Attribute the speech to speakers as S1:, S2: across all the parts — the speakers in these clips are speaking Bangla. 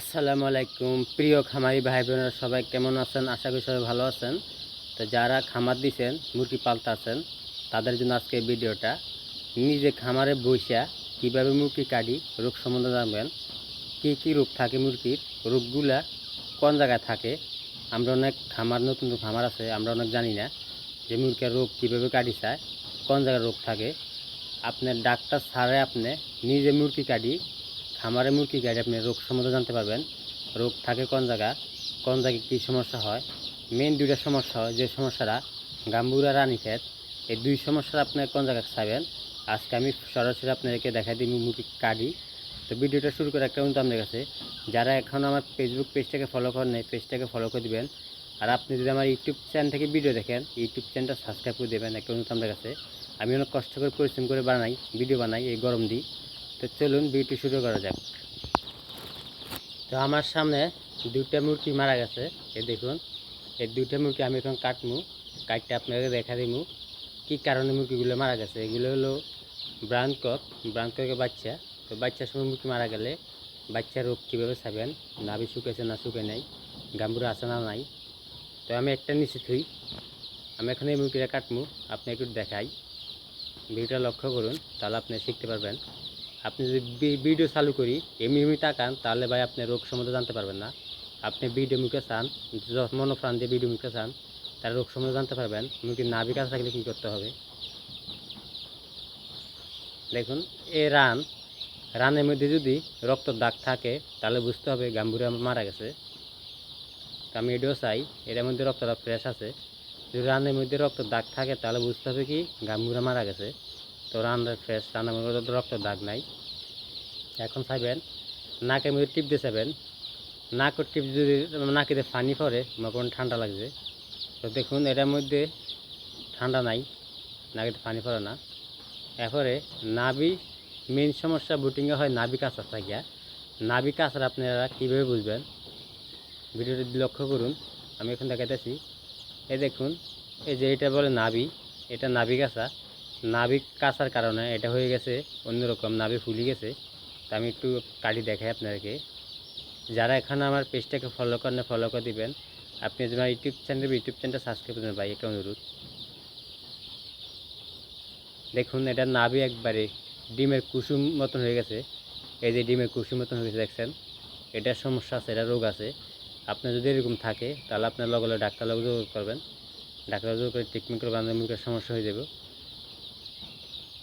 S1: আসসালামু আলাইকুম। প্রিয় খামারি ভাই বোনেরা সবাই কেমন আছেন? আশা করি সবাই ভালো আছেন। তো যারা খামার দিছেন, মুরগি পালতাছেন তাদের জন্য আজকে ভিডিওটা। নিজে খামারে বইসা কীভাবে মুরগি কাটি, রোগ সম্বন্ধে জানবেন। কী কী রোগ থাকে মুরগির, রোগগুলা কোন জায়গায় থাকে? আমরা অনেক খামার, নতুন খামার আছে, আমরা অনেক জানি না যে মুরগির রোগ কীভাবে কাটি চায় কোন জায়গায় রোগ থাকে। আপনার ডাক্তার ছাড়াই আপনি নিজে মুরগি কাটি খামারে মুরগি গাড়ি আপনি রোগ সম্বন্ধে জানতে পারবেন। রোগ থাকে কোন জায়গা? কোন জায়গায় কী সমস্যা হয়? মেন দুইটা সমস্যা হয়। যে সমস্যাটা গাম্বুরা রানী ক্ষেত এই দুই সমস্যা আপনি কোন জায়গায় চাইবেন? আজকে আমি সরাসরি আপনাদেরকে দেখাই দিই মুরগি কাটি। তো ভিডিওটা শুরু করে একটা কিন্তু আপনার কাছে, যারা এখন আমার ফেসবুক পেজটাকে ফলো করেন নাই পেজটাকে ফলো করে দিবেন। আর আপনি যদি আমার ইউটিউব চ্যানেল থেকে ভিডিও দেখেন ইউটিউব চ্যানেলটা সাবস্ক্রাইব করে দেবেন। একটা অনুরোধ আপনার কাছে, আমি অনেক কষ্ট করে পরিশ্রম করে বানাই ভিডিও বানাই, এই গরম দিই। তো চলুন ভিডিও শুরু করা যাক। তো আমার সামনে দুইটা মুরগি মারা গেছে এ দেখুন। এই দুইটা মুরগি আমি এখন কাটমু, কাটতে আপনাকে দেখা দিমু কী কারণে মুরগিগুলো মারা গেছে। এগুলো হলো ব্রাউন কক বাচ্চা। তো বাচ্চার সময় মুরগি মারা গেলে বাচ্চার রোগ কীভাবে ছাবেন নাভি শুকেছে না শুকে নাই, গাম্বুরা আছে না নাই। তো আমি একটা নিচে থুই, আমি এখন এই মুরগিটা কাটমু আপনি একটু দেখাই। ভিডিওটা লক্ষ্য করুন, তাহলে আপনি শিখতে পারবেন। আপনি যদি ভিডিও চালু করি, এমনি এমনি তাকান, তাহলে ভাই আপনি রোগ সম্বন্ধে জানতে পারবেন না। আপনি ভিডিও মুখে চান মনোপ্রাণ দিয়ে ভিডিও মুখে চান, তার রোগ সম্বন্ধে জানতে পারবেন। মুরগির নাভি কাছে থাকলে কী করতে হবে? দেখুন, এ রান, রানের মধ্যে যদি রক্ত দাগ থাকে, তাহলে বুঝতে হবে গাম্বুরা মারা গেছে। আমি এটাও চাই এটার মধ্যে রক্তটা ফ্রেশ আছে। যদি রানের মধ্যে রক্ত দাগ থাকে, তাহলে বুঝতে হবে কি গাম্বুরা মারা গেছে। তো রান্নার ফ্রেশ রান্না তো রক্ত দাগ নাই। এখন চাইবেন, নাকের মধ্যে টিপ দিয়ে চাইবেন। নাকের টিপ যদি নাকেতে পানি পড়ে, মনে ঠান্ডা লাগছে। তো দেখুন, এটার মধ্যে ঠান্ডা নাই নাকেতে পানি পড়ে না। এরপরে নাবি মেন সমস্যা বুটিংয়ে হয় নাভি কাঁচা থাকিয়া নাভি কাঁচার আপনারা কীভাবে বুঝবেন? ভিডিওটি লক্ষ্য করুন, আমি এখন দেখাইতেছি। এই দেখুন, এই যে এটা বলে নাবি এটা নাভি কাঁচা। নাভি কাঁচার কারণে এটা হয়ে গেছে অন্যরকম, নাভি ফুলি গেছে। তা আমি একটু কাটি দেখাই আপনাদেরকে। যারা এখানে আমার পেজটাকে ফলো করেন ফলো করে দিবেন। আপনি যদি আমার ইউটিউব চ্যানেল ইউটিউব চ্যানেলটা সাবস্ক্রাইব করবেন ভাই, একটা অনুরোধ। দেখুন, এটা নাভি একবারে ডিমের কুসুম মতন হয়ে গেছে। এই যে ডিমের কুসুম মতন হয়ে গেছে, দেখছেন? এটার সমস্যা আছে, এটা রোগ আছে। আপনার যদি এরকম থাকে, তাহলে আপনার লগে লগে ডাক্তার লগে যোগাযোগ করবেন। ডাক্তার যোগাযোগ করে ট্রিটমেন্ট করবেন আপনার মুখের সমস্যা হয়ে যাবে।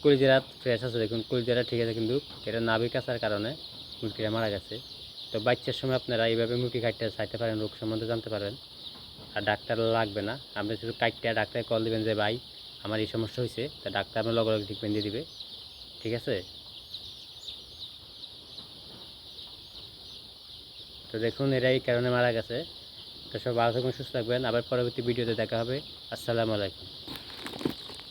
S1: কলিজারা ফ্রেশ আছে দেখুন। কলিজারা ঠিক আছে কিন্তু এটা নাভি কাছার কারণে মুরগিরা মারা গেছে। তো বাচ্চার সময় আপনারা এইভাবে মুরগি কাটতে চাইতে পারেন, রোগ সম্বন্ধে জানতে পারেন আর ডাক্তার লাগবে না। আপনি শুধু কাটতে ডাক্তারে কল দেবেন যে, ভাই, আমার এই সমস্যা হয়েছে। তা ডাক্তার আপনার লগে লগে ট্রিটমেন্ট দিয়ে দিবে। ঠিক আছে? তো দেখুন, এরা এই কারণে মারা গেছে। তো সব ভালো থাকবেন সুস্থ থাকবেন। আবার পরবর্তী ভিডিওতে দেখা হবে। আসসালামু আলাইকুম।